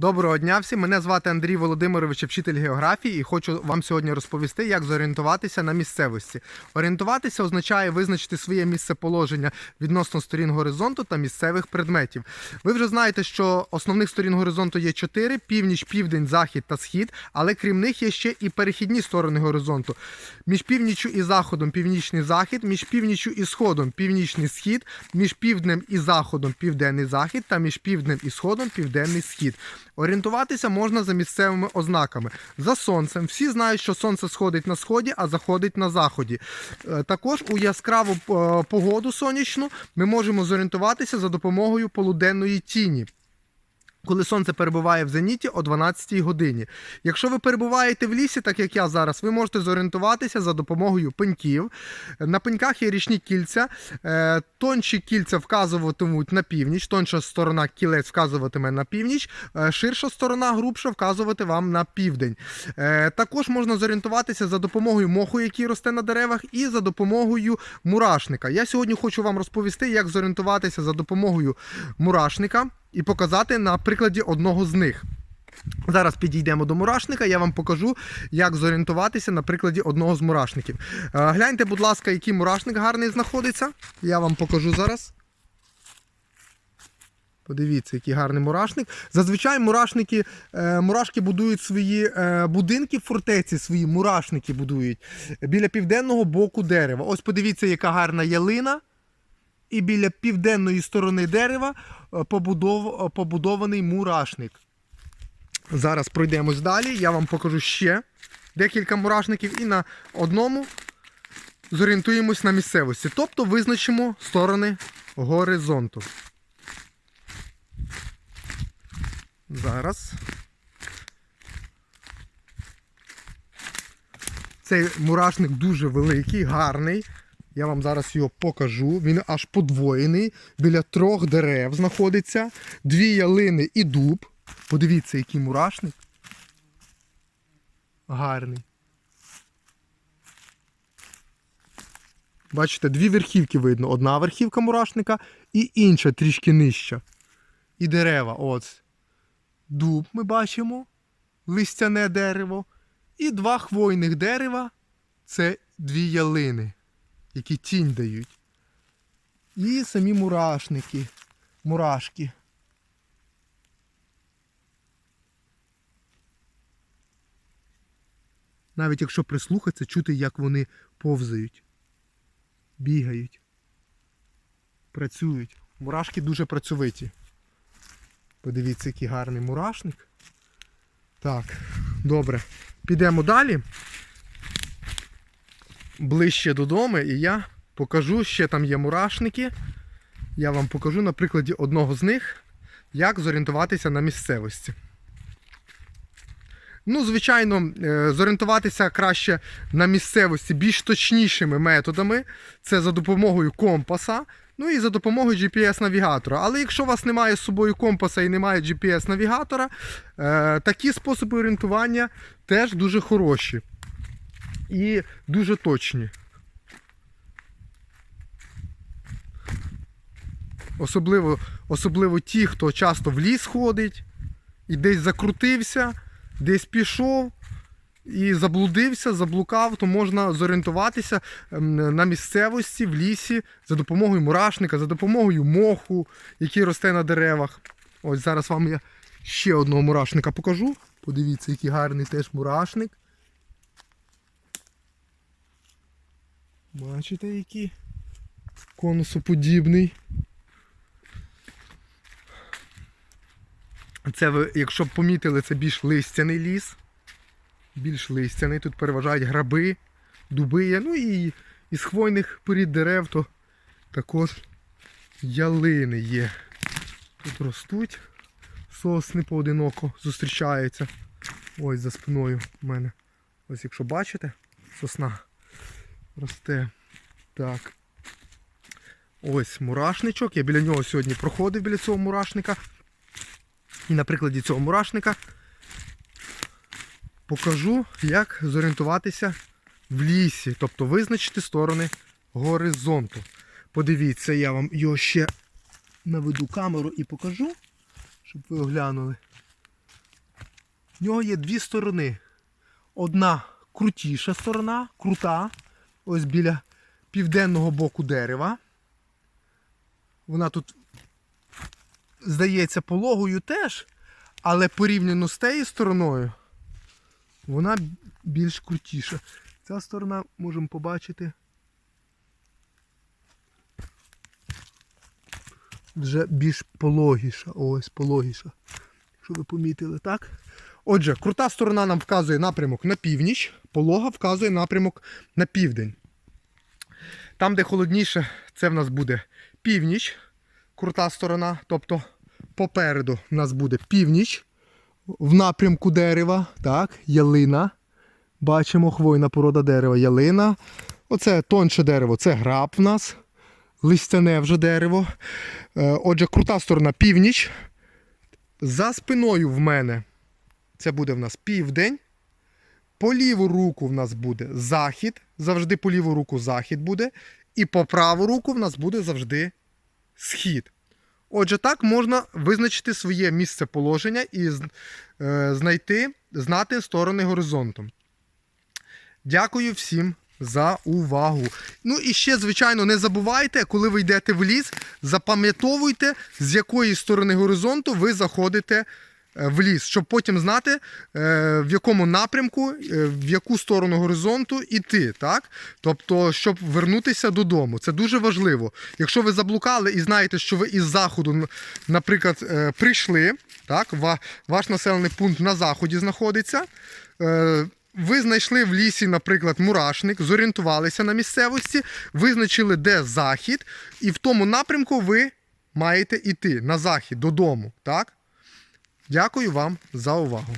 Доброго дня всім. Мене звати Андрій Володимирович, вчитель географії, і хочу вам сьогодні розповісти, як зорієнтуватися на місцевості. Орієнтуватися означає визначити своє місце положення відносно сторін горизонту та місцевих предметів. Ви вже знаєте, що основних сторін горизонту є чотири: північ, південь, захід та схід, але крім них є ще і перехідні сторони горизонту. Між північчю і заходом північний захід, між північчю і сходом північний схід, між півднем і заходом південний захід та між півднем і сходом південний схід. Орієнтуватися можна за місцевими ознаками. За сонцем. Всі знають, що сонце сходить на сході, а заходить на заході. Е, Також у яскраву е, погоду сонячну ми можемо зорієнтуватися за допомогою полуденної тіні. Коли сонце перебуває в зеніті о 12 годині. Якщо ви перебуваєте в лісі, так як я зараз, ви можете зорієнтуватися за допомогою пеньків. На пеньках є річні кільця. Е, Тонші кільця вказуватимуть на північ, тонша сторона кілець вказуватиме на північ, е, ширша сторона грубша вказувати вам на південь. Е, Також можна зорієнтуватися за допомогою моху, який росте на деревах, і за допомогою мурашника. Я сьогодні хочу вам розповісти, як зорієнтуватися за допомогою мурашника і показати на прикладі одного з них. Зараз підійдемо до мурашника, я вам покажу, як зорієнтуватися на прикладі одного з мурашників. Е, Гляньте, будь ласка, який мурашник гарний знаходиться. Я вам покажу зараз. Подивіться, який гарний мурашник. Зазвичай мурашники, е, мурашки будують свої е, будинки, фортеці свої мурашники будують біля південного боку дерева. Ось подивіться, яка гарна ялина. І біля південної сторони дерева е, побудов, е, побудований мурашник. Зараз пройдемось далі. Я вам покажу ще декілька мурашників і на одному зорієнтуємось на місцевості. Тобто визначимо сторони горизонту. Зараз. Цей мурашник дуже великий, гарний. Я вам зараз його покажу. Він аж подвоєний. Біля трьох дерев знаходиться. Дві ялини і дуб. Подивіться, який мурашник. Гарний. Бачите, дві верхівки видно. Одна верхівка мурашника і інша трішки нижча. І дерева. От. Дуб ми бачимо. Листяне дерево. І два хвойних дерева це дві ялини, які тінь дають. І самі мурашники. Мурашки. Навіть якщо прислухатися, чути, як вони повзають, бігають, працюють. Мурашки дуже працьовиті. Подивіться, який гарний мурашник. Так, добре. Підемо далі. Ближче додому, і я покажу, ще там є мурашники. Я вам покажу на прикладі одного з них, як зорієнтуватися на місцевості. Ну, звичайно, е, зорієнтуватися краще на місцевості більш точнішими методами. Це за допомогою компаса, ну і за допомогою GPS-навігатора. Але якщо у вас немає з собою компаса і немає GPS-навігатора, е, такі способи орієнтування теж дуже хороші і дуже точні. Особливо, особливо ті, хто часто в ліс ходить і десь закрутився, десь пішов і заблудився, заблукав, то можна зорієнтуватися ем, на місцевості в лісі за допомогою мурашника, за допомогою моху, який росте на деревах. Ось зараз вам я ще одного мурашника покажу. Подивіться, який гарний теж мурашник. Бачите, який конусоподібний. Це ви, якщо б помітили, це більш листяний ліс. Більш листяний. Тут переважають граби, дуби. Ну і із хвойних порід дерев то також ялини є. Тут ростуть. Сосни поодиноко зустрічаються. Ось за спиною в мене. Ось якщо бачите, сосна росте. Так. Ось мурашничок. Я біля нього сьогодні проходив біля цього мурашника. І на прикладі цього мурашника покажу, як зорієнтуватися в лісі, тобто визначити сторони горизонту. Подивіться, я вам його ще наведу камеру і покажу, щоб ви оглянули. В нього є дві сторони. Одна крутіша сторона, крута, ось біля південного боку дерева. Вона тут здається пологою теж, але порівняно з тією стороною, вона більш крутіша. Ця сторона можемо побачити. Вже більш пологіша. Ось пологіша. Якщо ви помітили, так? Отже, крута сторона нам вказує напрямок на північ, полога вказує напрямок на південь. Там, де холодніше, це в нас буде північ, крута сторона. Тобто попереду в нас буде північ в напрямку дерева, так, ялина. Бачимо хвойна порода дерева, ялина. Оце тонше дерево, це граб в нас. Листяне вже дерево. Е, Отже, крута сторона північ. За спиною в мене це буде в нас південь. По ліву руку в нас буде захід. Завжди по ліву руку захід буде. І по праву руку в нас буде завжди схід. Отже, так можна визначити своє місце положення і е, знайти, знати сторони горизонту. Дякую всім за увагу. Ну і ще, звичайно, не забувайте, коли ви йдете в ліс, запам'ятовуйте, з якої сторони горизонту ви заходите в ліс, щоб потім знати, е, в якому напрямку, е, в яку сторону горизонту йти. Так? Тобто, щоб вернутися додому. Це дуже важливо. Якщо ви заблукали і знаєте, що ви із заходу, наприклад, е, прийшли, так? ваш населений пункт на заході знаходиться. е, ви знайшли в лісі, наприклад, мурашник, зорієнтувалися на місцевості, визначили, де захід, і в тому напрямку ви маєте йти на захід додому. Так? Дякую вам за увагу.